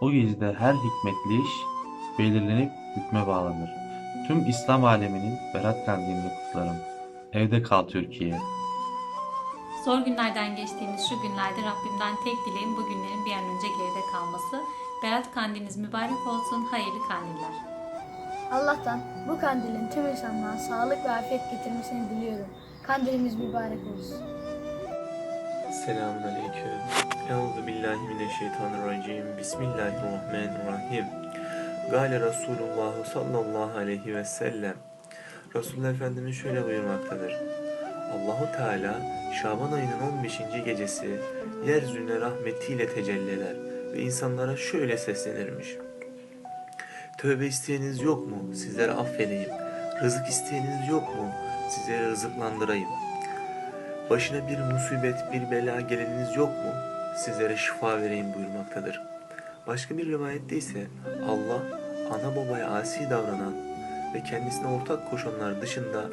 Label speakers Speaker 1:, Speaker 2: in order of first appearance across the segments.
Speaker 1: O gecede her hikmetli iş belirlenip hükme bağlanır. Tüm İslam aleminin Berat Kandilini kutlarım. Evde kal Türkiye.
Speaker 2: Zor günlerden geçtiğimiz şu günlerde Rabbimden tek dileğim bu günlerin bir an önce geride kalması. Berat kandiliniz mübarek olsun, hayırlı kandiller.
Speaker 3: Allah'tan bu kandilin tüm insanlığa sağlık ve afiyet getirmesini diliyorum. Kandilimiz mübarek olsun.
Speaker 4: Selamun Aleyküm. Euzu billahi mineşşeytanirracim. Bismillahirrahmanirrahim. Gale Resulullah sallallahu aleyhi ve sellem. Resulullah Efendimiz şöyle buyurmaktadır. Allahu Teala Şaban ayının 15. gecesi yeryüzüne rahmetiyle tecelli eder ve insanlara şöyle seslenirmiş. Tövbe isteyeniz yok mu? Sizlere affedeyim. Rızık isteyeniz yok mu? Sizlere rızıklandırayım. Başına bir musibet, bir bela geleniniz yok mu? Sizlere şifa vereyim buyurmaktadır. Başka bir rivayette ise Allah ana babaya asi davranan ve kendisine ortak koşanlar dışında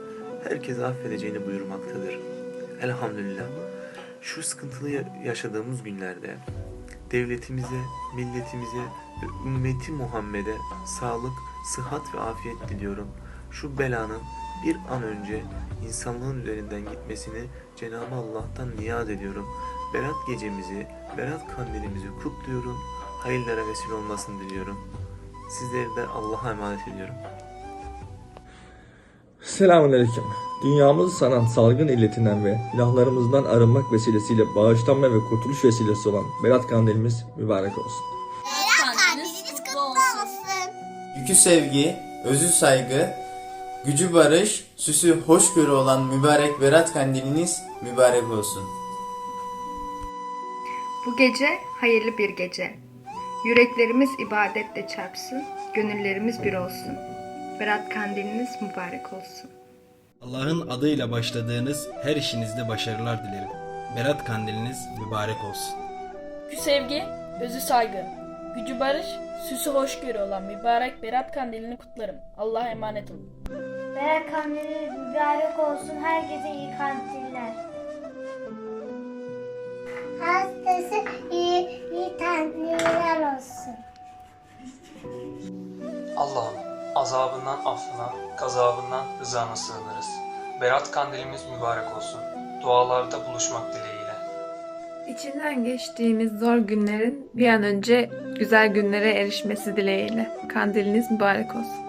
Speaker 4: herkese affedeceğini buyurmaktadır. Elhamdülillah. Şu sıkıntılı ya- yaşadığımız günlerde devletimize, milletimize ve ümmeti Muhammed'e sağlık, sıhhat ve afiyet diliyorum. Şu belanın bir an önce insanlığın üzerinden gitmesini Cenab-ı Allah'tan niyaz ediyorum. Berat gecemizi, Berat kandilimizi kutluyorum. Hayırlara vesile olmasını diliyorum. Sizleri de Allah'a emanet ediyorum.
Speaker 5: Selamünaleyküm. Dünyamızı saran salgın illetinden ve ilahlarımızdan arınmak vesilesiyle bağışlanma ve kurtuluş vesilesi olan Berat Kandilimiz mübarek olsun.
Speaker 2: Kandiliniz kutlu olsun.
Speaker 6: Yükü sevgi, özü saygı, gücü barış, süsü hoşgörü olan mübarek Berat kandiliniz mübarek olsun.
Speaker 7: Bu gece hayırlı bir gece. Yüreklerimiz ibadetle çarpsın, gönüllerimiz bir olsun. Berat kandiliniz mübarek olsun.
Speaker 8: Allah'ın adıyla başladığınız her işinizde başarılar dilerim. Berat kandiliniz mübarek olsun.
Speaker 9: Yükü sevgi, özü saygı, gücü barış, süsü hoşgörü olan mübarek Berat Kandilini kutlarım. Allah'a emanet olun.
Speaker 3: Berat kandili mübarek olsun. Herkese iyi kandiller. Hastası iyi, iyi kandiller olsun.
Speaker 10: Allah'ım azabından affına, gazabından rızana sığınırız. Berat kandilimiz mübarek olsun. Dualarda buluşmak dileğiyle.
Speaker 11: İçinden geçtiğimiz zor günlerin bir an önce güzel günlere erişmesi dileğiyle. Kandiliniz mübarek olsun.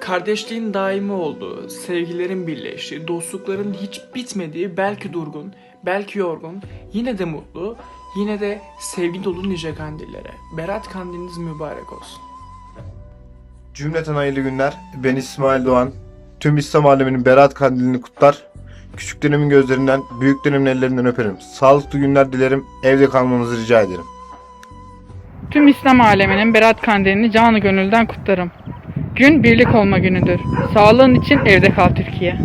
Speaker 12: Kardeşliğin daimi olduğu, sevgilerin birleştiği, dostlukların hiç bitmediği, belki durgun, belki yorgun, yine de mutlu, yine de sevgi dolu nice kandillere. Berat kandiliniz mübarek olsun.
Speaker 13: Cümleten hayırlı günler. Ben İsmail Doğan. Tüm İslam aleminin Berat Kandilini kutlar. Küçüklerimin gözlerinden, büyüklerimin ellerinden öperim. Sağlıklı günler dilerim. Evde kalmanızı rica ederim.
Speaker 12: Tüm İslam aleminin Berat kandilini canı gönülden kutlarım. Gün birlik olma günüdür. Sağlığın için evde kal Türkiye.